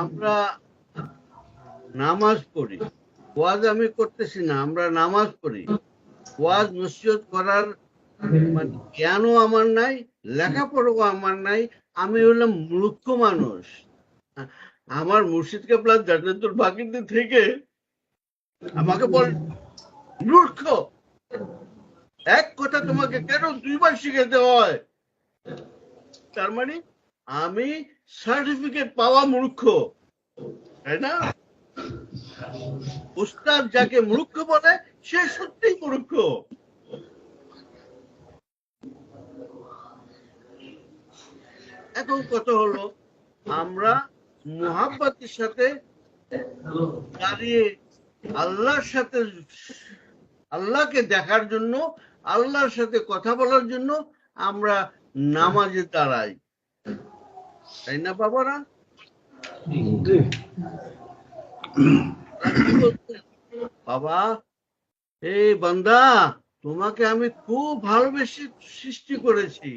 আমরা নামাজ পড়ি। ওয়াজ আমি করতেছি না, আমরা নামাজ পড়ি। ওয়াজ নসিহত করার মানে জ্ঞানও আমার নাই, লেখাপড়াও আমার নাই, আমি হলাম মূর্খ মানুষ। আমার মুর্শিদ কেবলা জান্নাতুল বাকিতে থেকে আমাকে বল, মূর্খ! এক কথা তোমাকে কেন দুইবার শিখাতে হয়? তার মানে আমি সার্টিফিকেট পাওয়া মূর্খ, তাই না? উস্তাদ যাকে মূর্খ বলে, সে সত্যিই মূর্খ। এখন কথা হলো, আমরা মোহাব্বতের সাথে দাঁড়িয়ে আল্লাহর সাথে, আল্লাহকে দেখার জন্য, আল্লাহর সাথে কথা বলার জন্য আমরা নামাজে দাঁড়াই। তাই না, বাবারা? বাবা, এই বান্দা, তোমাকে আমি খুব ভালোবেসে সৃষ্টি করেছি।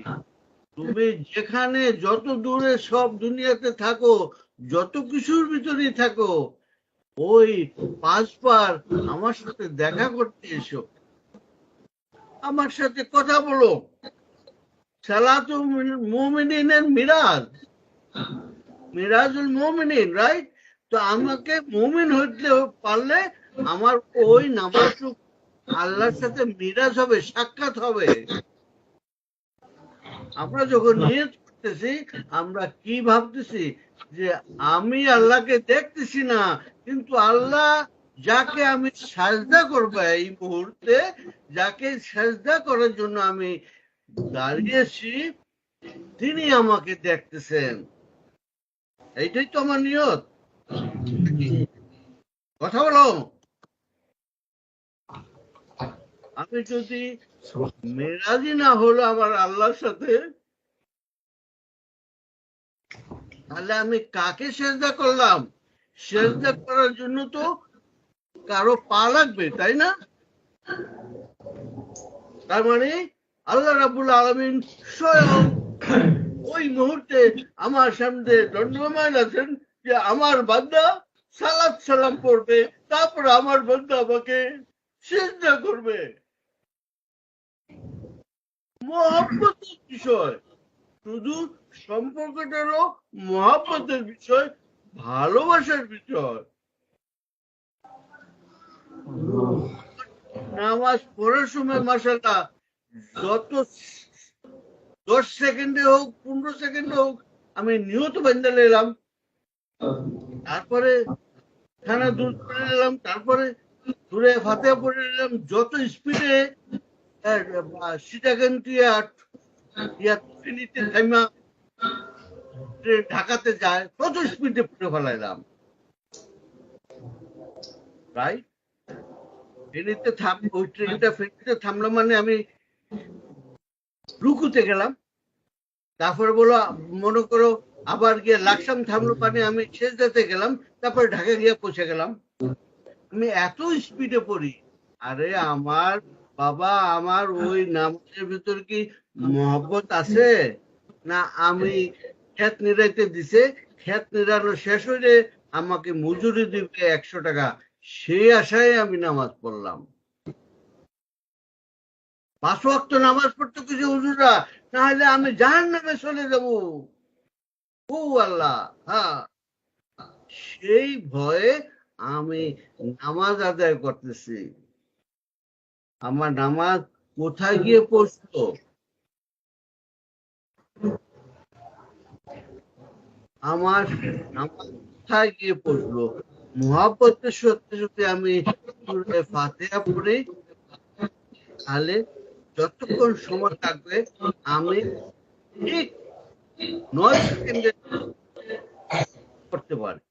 তুমি যেখানে যত দূরে সব দুনিয়াতে থাকো, যত কিছুর ভিতরেই থাকো, ওই পাঁচবার আমার সাথে দেখা করতে এসো। আমার সাথে কথা বলো। সালাতু মুমিনিনের মিরাজ। মিরাজুল মুমিনিন রাইট তো আমাকে মুমিন হইতে পারলে আমার ওই নামাজ আল্লাহর সাথে মিরাজ হবে সাক্ষাৎ হবে। আমরা যখন নিয়ত করতেছি আমরা কি ভাবতেছি? যে আমি আল্লাহকে দেখতেছি না কিন্তু আল্লাহ যাকে আমি সাজদা করব এই মুহূর্তে যাকে সাজদা করার জন্য আমি দাঁড়িয়েছি তিনি আমাকে দেখতেছেন। এইটাই তো আমার নিয়ত। কথা বলো। আমি যদি মেরাজি না হলো আমার আল্লাহর সাথে, তাহলে আমি কাকে সেজদা করলাম? সেজদা করার জন্য তো কারও পা লাগবে, তাই না? তার মানে আল্লাহ রাবুল আলমিন স্বয়ং ওই মুহূর্তে আমার সামনে দণ্ডমান আছেন যে আমার বান্দা সালাত সালাম পড়বে, তারপর আমার বান্দা আমাকে সেজদা করবে। মহাব্বতের বিষয়, শুধু সম্পর্কটা হলো মহাব্বতের বিষয়, ভালোবাসার বিষয়। নামাজ পড়ার সময় মাসাল্লাহ যত দশ সেকেন্ডে হোক, পনেরো সেকেন্ডে হোক, আমি নিয়ত বেঁধে নিলাম তারপরে খানা দূর করে নিলাম তারপরে দূরে ফাতে পড়ে নিলাম যত স্পিডে থাইমা ট্রেন ঢাকাতে যায়, তত স্পিডে পড়ে ফেলাইলাম রাইট ফেনীতে থাম, ওই ট্রেনটা ফেনীতে থামলাম মানে আমি রুকুতে গেলাম। তারপরে বলো মনে করো আবার গিয়ে লাকসাম থামলো মানে আমি শেষ যেতে গেলাম, তারপরে ঢাকা গিয়ে পৌঁছে গেলাম। আমি এত স্পিডে পড়ি। আরে আমার বাবা, আমার ওই নামাজের ভিতর কি মহব্বত আছে? না, আমি ক্ষেত নিরাইতে দিছে ক্ষেত নিরানো শেষ হইলে আমাকে মজুরি দিবে একশো টাকা। সেই আশায় আমি নামাজ পড়লাম। পাঁচ ওয়াক্ত নামাজ পড়তে কিছু হুজুরা তাহলে আমি জাহান নামে চলে যাব। ও আল্লাহ হ্যাঁ। সেই ভয়ে আমি নামাজ আদায় করতেছি। আমার নামাজ কোথায় গিয়ে পৌঁছতো আমার নামাজ কোথায় গিয়ে পৌঁছলো মহাব্বতের সত্যি সত্যি আমি ফাতেহা পড়ি। তাহলে যতক্ষণ সময় থাকবে আমি ঠিক নয় সেকেন্ডে করতে পারি।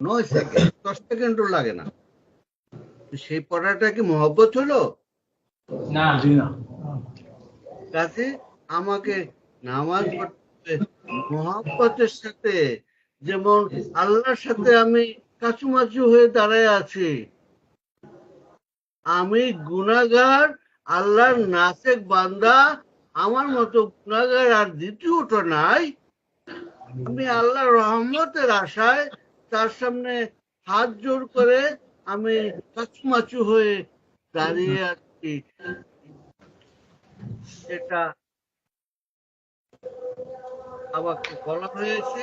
নয় সেকেন্ড দশ সেকেন্ডও লাগে না। সেই পড়াটা কি মহব্বত হলো? না। কাছে আমাকে নামাজ পড়তে মহাব্বতের সাথে যেমন আল্লাহর সাথে আমি কাছুমাচু হয়ে দাঁড়ায় আছি আমি গুনাগার আল্লাহর নাসেক বান্দা আমার মতো গুনাগার আর দ্বিতীয়টা নাই। আমি আল্লাহ রহমতের আশায় তার সামনে হাত জোর করে আমি কাচুমাচু হয়ে দাঁড়িয়ে আছি। সেটা আমাকে বলা হয়েছে।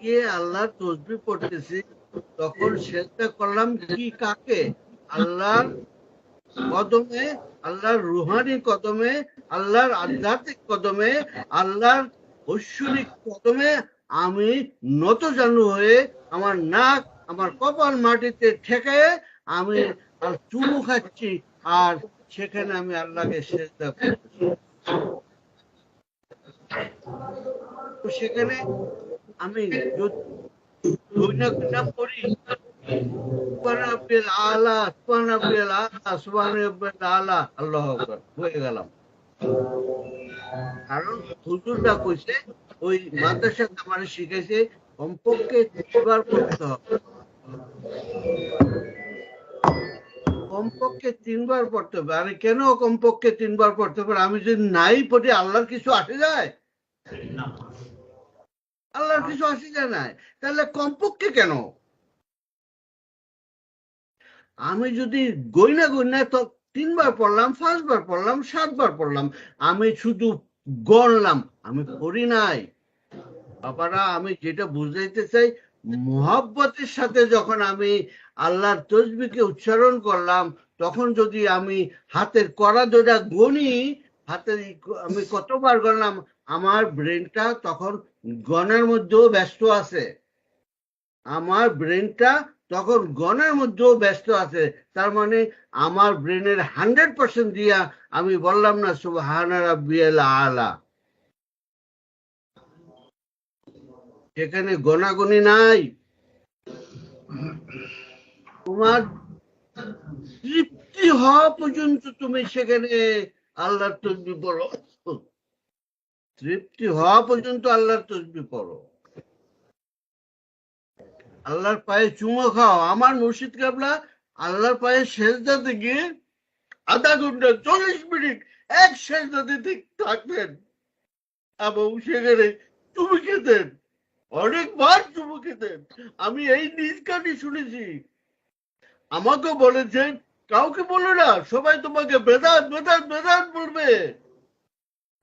গিয়ে আল্লাহর তসবি তখন করলাম কি কাকে? আল্লাহর কদমে, আল্লাহর রুহানি কদমে, আল্লাহর আধ্যাত্মিক কদমে, আল্লাহর ঐশ্বরিক কদমে আমি নত জানু হয়ে আমার নাক, আমার কপাল মাটিতে ঠেকে আমি আর চুমু খাচ্ছি আর সেখানে আমি আল্লাহকে সেজদা করতেছি তো সেখানে আমি শিখাইছে, কমপক্ষে তিনবার পড়তে হবে। কমপক্ষে তিনবার পড়তে হবে। আরে কেন কমপক্ষে তিনবার পড়তে হবে? আমি যদি নাই পড়ি, আল্লাহর কিছু আসে যায়? না আল্লাহর কিছু আসে যায় না তাহলে কমপক্ষে কেন? আমি যদি গইনা গইনা তো তিনবার পড়লাম পাঁচবার পড়লাম সাতবার পড়লাম। আমি শুধু গড়লাম আমি পড়ি নাই। বাবারা আমি যেটা বুঝাইতে চাই মোহাব্বতের সাথে যখন আমি আল্লাহর তসবিকে উচ্চারণ করলাম তখন যদি আমি হাতের করা যেটা গণি হাতের আমি কতবার গণলাম আমার ব্রেনটা তখন গণের মধ্যেও ব্যস্ত আছে। আমার ব্রেনটা তখন গণের মধ্যেও ব্যস্ত আছে। তার মানে আমার ব্রেনের হান্ড্রেড পার্সেন্ট দিয়া আমি বললাম না আলা। সেখানে গণাগণি নাই। তোমার তৃপ্তি হওয়া পর্যন্ত তুমি সেখানে আল্লাহর তসবি পড়ো তৃপ্তি হওয়া পর্যন্ত আল্লাহর তসবি পড়ো। আল্লাহর পায়ে চুমো খাও। আমার মুর্শিদ কাবলা আল্লাহর পায়ে শেষদাতে গিয়ে আধা ঘণ্টা চল্লিশ মিনিট এক শেষদাতে ঠিক থাকতেন। এবং সেখানে চুমু খেতেন। অনেকবার চুমু খেতেন। আমি এই নিজ কানে শুনেছি। আমাকে বলেছেন, কাউকে বলো না, সবাই তোমাকে বেদাত বেদাত বেদাত বলবে।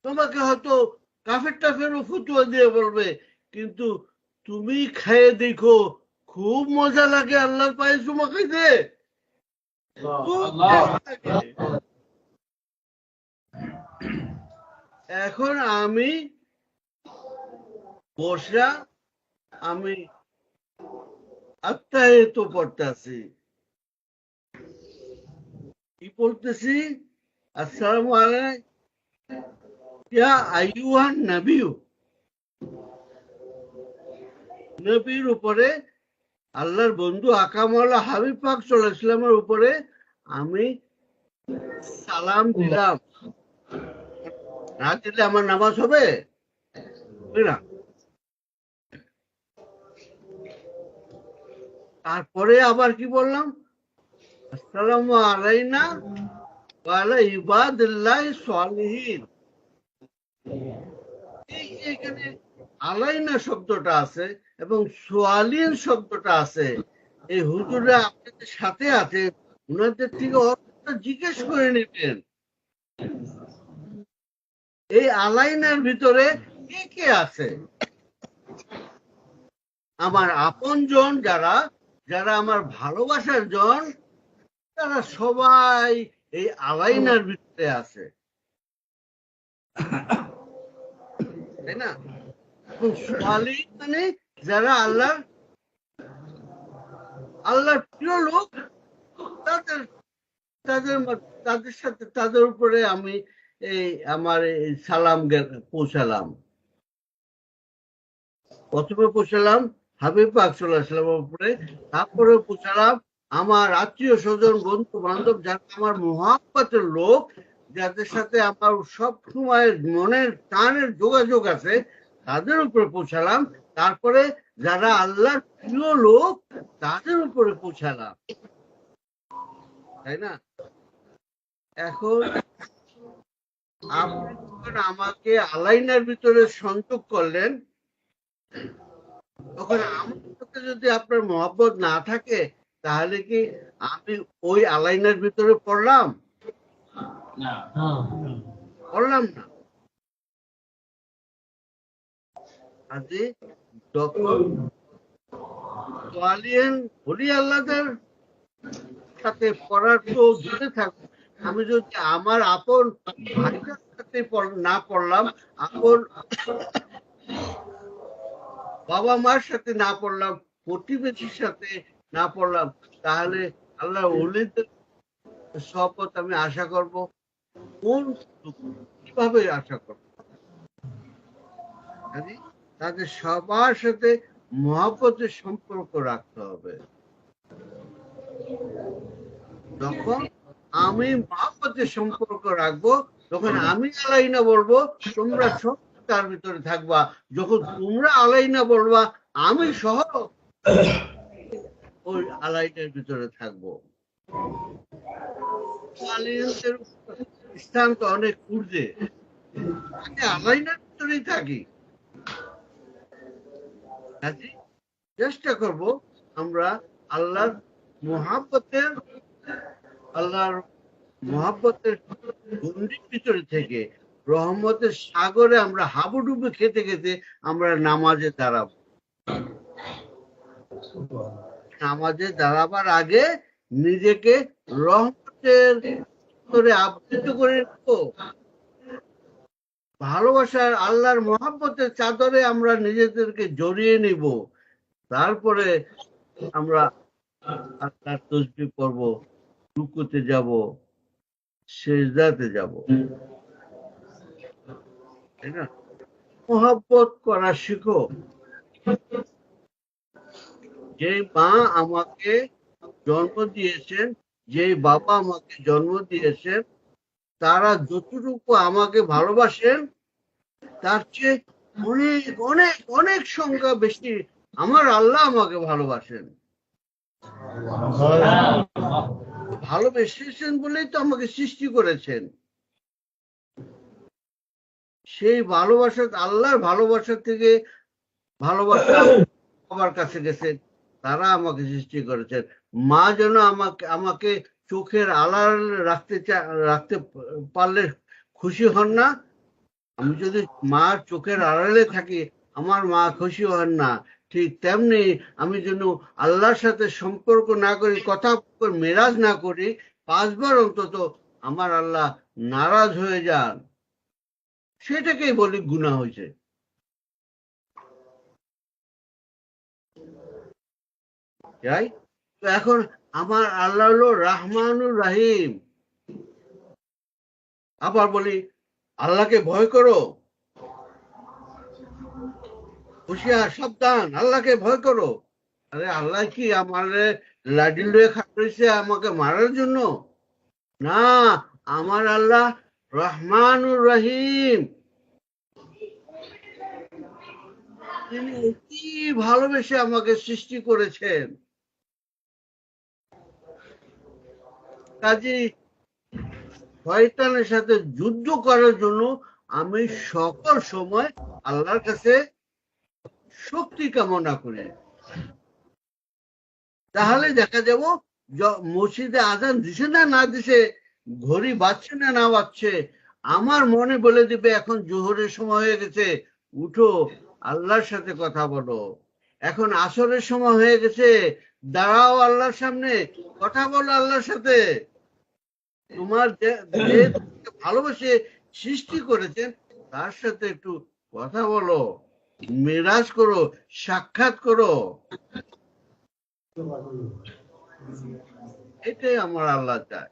তোমাকে হয়তো কাফের টাফের ফতুয়া দিয়ে বলবে কিন্তু তুমি খেয়ে দেখো খুব মজা লাগে আল্লাহর পায়ে চুমা খাইতে। এখন আমি বসা আমি আত্মায় তো পড়তেছি। কি পড়তেছি? আসসালামু আলাইকুম। ইয়া আইয়ুহান নবিয়্যু নবীর উপরে আল্লাহর বন্ধু আকামওয়ালা হাবিব পাক ইসলামের উপরে আমি সালাম দিলাম। না দিলে আমার নামাজ হবে? তারপরে আবার কি বললাম? আসসালামু আলাইনা ওয়ালা ইবাদিল্লাহ সালিহিন। এখানে আলাইনা শব্দটা আছে এবং সোয়ালিন শব্দটা আছে। এই হুজুররা আপনাদের সাথে আছে উনাদের থেকে অর্থটা জিজ্ঞেস করে নেবেন। এই আলাইনার ভিতরে কে কে আছে? আমার আপন জন যারা যারা আমার ভালোবাসার জন, তারা সবাই এই আলাইনার ভিতরে আছে। তাই না? মানে যারা প্রিয় লোক, তাদের তাদের তাদের সাথে, তাদের উপরে আমি এই আমার সালাম পৌঁছালাম। প্রথমে পৌঁছালাম হাবিব পাক উপরে, তারপরে পৌঁছালাম আমার আত্মীয় স্বজন বন্ধু বান্ধব যারা আমার মহাব্বতের লোক যাদের সাথে আমার সব সময় মনের টানের যোগাযোগ আছে, তাদের উপরে পৌঁছালাম। তারপরে যারা আল্লাহর প্রিয় লোক, তাদের উপরে পৌঁছালাম। তাই না? এখন আমাকে আলাইনার ভিতরে সংযোগ করলেন। তখন আমার সাথে যদি আপনার মহব্বত না থাকে, তাহলে কি আমি ওই আলাইনার ভিতরে পড়লাম? না। পড়লাম না। যখন আল্লাহদের সাথে পড়ার তো থাকব আমি যদি আমার আপন ভাইটার সাথে না পড়লাম আপন বাবা মার সাথে না পড়লাম প্রতিবেশীর সাথে না পড়লাম তাহলে আল্লাহ অলিদের শপথ আমি আশা করব। কোন কীভাবে আশা করব? তাদের সবার সাথে মহাপতের সম্পর্ক রাখতে হবে। যখন আমি মহাপতের সম্পর্ক রাখব তখন আমি আলাইনা বলব, তোমরা সব তার ভিতরে থাকবা। যখন তোমরা আলাইনা বলবা, আমি সহ ওই আলাইনার ভিতরে থাকব। স্থান তো অনেক ঊর্ধ্বে। আমি আলাইনার ভিতরেই থাকি। চেষ্টা করব আমরা আল্লাহর মহাব্বতের আল্লাহর মহাব্বতের গণ্ডির ভিতরে থেকে, রহমতের সাগরে আমরা হাবুডুবু খেতে খেতে আমরা নামাজে দাঁড়াবো। নামাজে দাঁড়াবার আগে নিজেকে রহমতের ভিতরে আবৃত করে রাখব ভালোবাসার আল্লাহর মহাব্বতের চাদরে আমরা নিজেদেরকে জড়িয়ে নিব। তারপরে আমরা আল্লাহর তসবি পড়ব, রুকুতে যাব, সেজদাতে যাব। তাই না? মহাব্বত করা শিখো। যে মা আমাকে জন্ম দিয়েছেন যে বাবা আমাকে জন্ম দিয়েছেন তারা যতটুকু আমাকে ভালোবাসেন তার চেয়ে অনেক অনেক অনেক সংখ্যা বেশি আমার আল্লাহ আমাকে ভালোবাসেন। ভালোবেসেছেন বলেই তো আমাকে সৃষ্টি করেছেন। সেই ভালোবাসা, আল্লাহর ভালোবাসা থেকে ভালোবাসা বাবার কাছে গেছেন তারা আমাকে সৃষ্টি করেছেন। মা যেন আমাকে আমাকে চোখের আড়াল রাখতে রাখতে পারলে খুশি হন না। আমি যদি মার চোখের আড়ালে থাকি, আমার মা খুশি হন না। ঠিক তেমনি আমি যেন আল্লাহর সাথে সম্পর্ক না করি, কথা মেরাজ না করি, পাঁচবার অন্তত আমার আল্লাহ নারাজ হয়ে যান। সেটাকেই বলি গুণা হয়েছে তো এখন আমার আল্লাহ হলো রাহমানুর রাহিম। আবার বলি, আল্লাহকে ভয় করো। হুশিয়ার, সাবধান, আল্লাহকে ভয় করো। আরে আল্লাহ কি আমার লাডি লয়ে খাটিয়েছে আমাকে মারার জন্য? না, আমার আল্লাহ রহমানুর রহিম। তিনি অতি ভালোবেসে আমাকে সৃষ্টি করেছেন? কাজে শয়তানের সাথে যুদ্ধ করার জন্য আমি সকল সময় আল্লাহর কাছে শক্তি কামনা করি। তাহলে দেখা যাব মসজিদে আজান দিছে না না দিছে, ঘড়ি বাজছে না না বাজছে, আমার মনে বলে দিবে, এখন জোহরের সময় হয়ে গেছে, উঠো, আল্লাহর সাথে কথা বলো। এখন আসরের সময় হয়ে গেছে, দাঁড়াও আল্লাহর সামনে, কথা বলো আল্লাহর সাথে। তোমার যে ভালোবেসে সৃষ্টি করেছেন, তার সাথে একটু কথা বলো, মেরাজ করো, সাক্ষাৎ করো। এটাই আমার আল্লাহ চায়।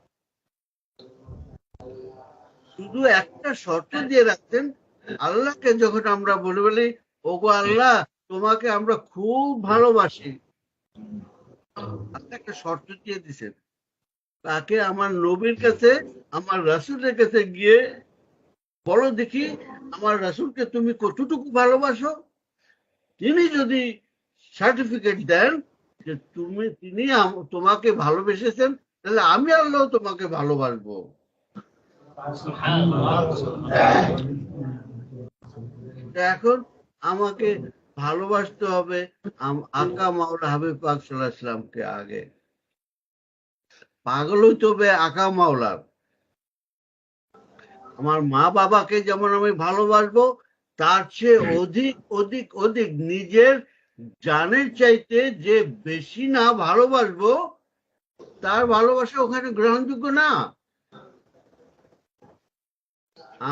শুধু একটা শর্ত দিয়ে রাখতেন আল্লাহকে যখন আমরা বলে বলি, ওগো আল্লাহ, তোমাকে আমরা খুব ভালোবাসি। একটা শর্ত দিয়ে দিছেন। তাকে আমার নবীর কাছে, আমার রাসূলের কাছে গিয়ে বলো দেখি, আমার রাসূলকে তুমি কতটুকু ভালোবাসো? তিনি যদি সার্টিফিকেট দেন যে তুমি, তিনি তোমাকে ভালোবেসেছেন, তাহলে আমি আল্লাহ তোমাকে ভালোবাসবো। এখন আমাকে ভালোবাসতে হবে আকা মাওলা হাবিব পাক সাল্লাল্লাহু আলাইহি সাল্লামকে আগে। পাগল হইতে আকা মাওলার। আমার মা বাবাকে যেমন আমি ভালোবাসবো, তার চেয়ে অধিক অধিক অধিক নিজের জানের চাইতে যে বেশি না ভালোবাসবো, তার ভালোবাসা ওখানে গ্রহণযোগ্য না।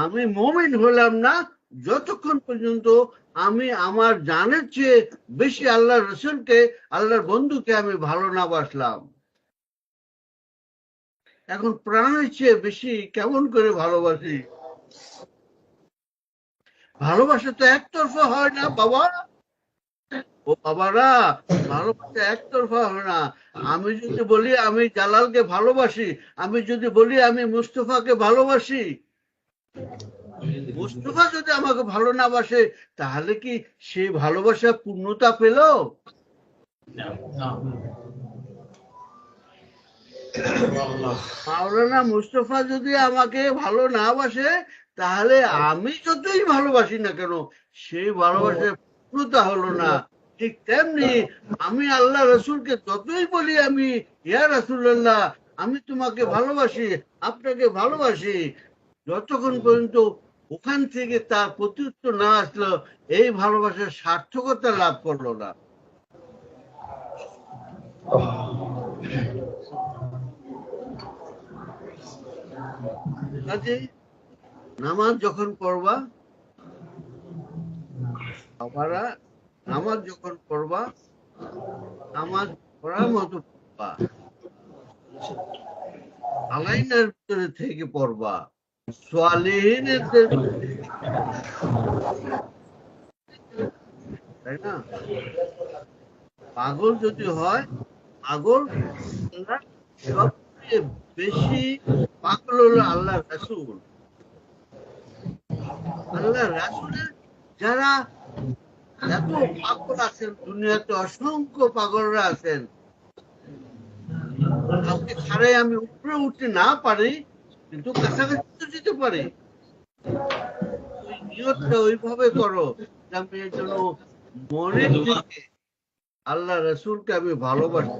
আমি মমিন হলাম না, যতক্ষণ পর্যন্ত আমি আমার জানের চেয়ে বেশি আল্লাহ রসুলকে, আল্লাহর বন্ধুকে আমি ভালো না বাসলাম। এখন প্রাণের চেয়ে বেশি কেমন করে ভালোবাসি? ভালোবাসা তো একতরফা হয় না, বাবা। ও বাবারা, ভালোবাসা একতরফা হয় না। আমি যদি বলি আমি জালালকে ভালোবাসি, আমি যদি বলি আমি মুস্তফাকে ভালোবাসি, মুস্তফা যদি আমাকে ভালো না বাসে, তাহলে কি সেই ভালোবাসা পূর্ণতা পেল? মাওলানা মুস্তফা যদি আমাকে ভালো না বাসে তাহলে আমি যতই ভালোবাসি না কেন সেই ভালোবাসার পূর্ণতা হলো না। ঠিক তেমনি আমি আল্লাহ রসুলকে যতই বলি আমি ইয়া রসুল্লাহ আমি তোমাকে ভালোবাসি আপনাকে ভালোবাসি। যতক্ষণ পর্যন্ত ওখান থেকে তার প্রত্যুত্তর না আসলো এই ভালোবাসার সার্থকতা লাভ করল না। কাজে নামাজ যখন পড়বা, বাবারা নামাজ যখন পড়বা, নামাজ পড়ার মতো পড়বা। আলাইনার ভিতরে থেকে পড়বা। সোয়ালিহিনের তাই না? পাগল যদি হয়, পাগল সবচেয়ে বেশি পাগল হলো আল্লাহ রাসূল। আল্লাহ রাসূলের যারা এত পাগল আছেন, দুনিয়াতে অসংখ্য পাগলরা আছেন। কাউকে ছাড়াই আমি উপরে উঠতে না পারি, কিন্তু কাছাকাছি তো যেতে পারি। নিয়তটা ওইভাবে করো আমি এর জন্য মনের থেকে আল্লাহ রসুলকে আমি ভালোবাসি।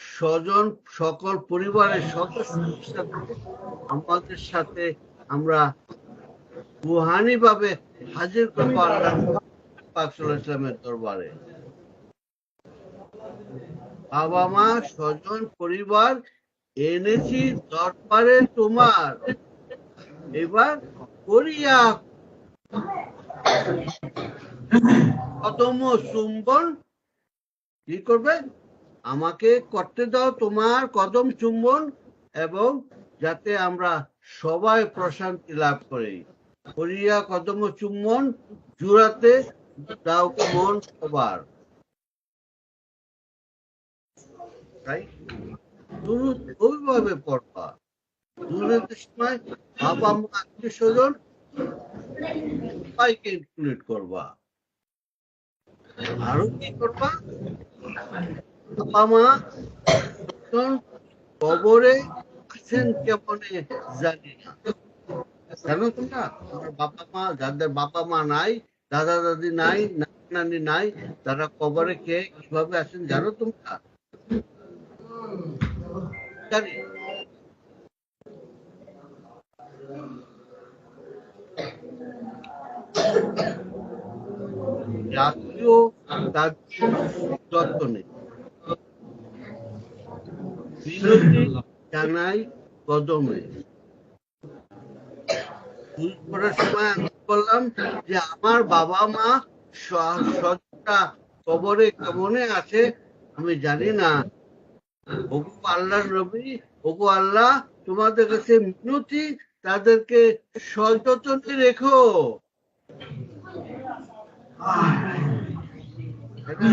স্বজন, সকল পরিবারের সদস্যদের আমাদের সাথে আমরা রুহানি ভাবে হাজির করব আল্লাহ পাক সাল্লাল্লাহু আলাইহি ইসলামের দরবারে। বাবা মা, স্বজন, পরিবার, এনেছি, দরবারে তোমার। এবার করিয়া কতম চুম্বন কি করবে? আমাকে করতে দাও তোমার কদম চুম্বন এবং যাতে আমরা সবাই প্রশান্তি লাভ করি। করিয়া কদম চুম্বন জুড়াতে দাও মন সবার। ওইভাবে পড়বা সময় বাবা মা আত্মীয় স্বজন সবাইকে ইনক্লুড করবা। আরও কি করবা? বাবা মা কবরে আছেন কেমনে জানি না। জানো তোমরা? আমার বাবা মা, যাদের বাবা মা নাই, দাদা দাদি নাই নানি নাই, তারা কবরে কে, কীভাবে আছেন জানো তোমরা? জানি। রাত্রিও তার যত্ন নেই। জানাই কদমে। সময় আমি বললাম যে আমার বাবা মা স- সৎটা কবরে কেমনে আছে আমি জানি না। আল্লাহ নবী, ওগো আল্লাহ, তোমাদের কাছে মিনতি, তাদেরকে সযত্নে রেখো। এটা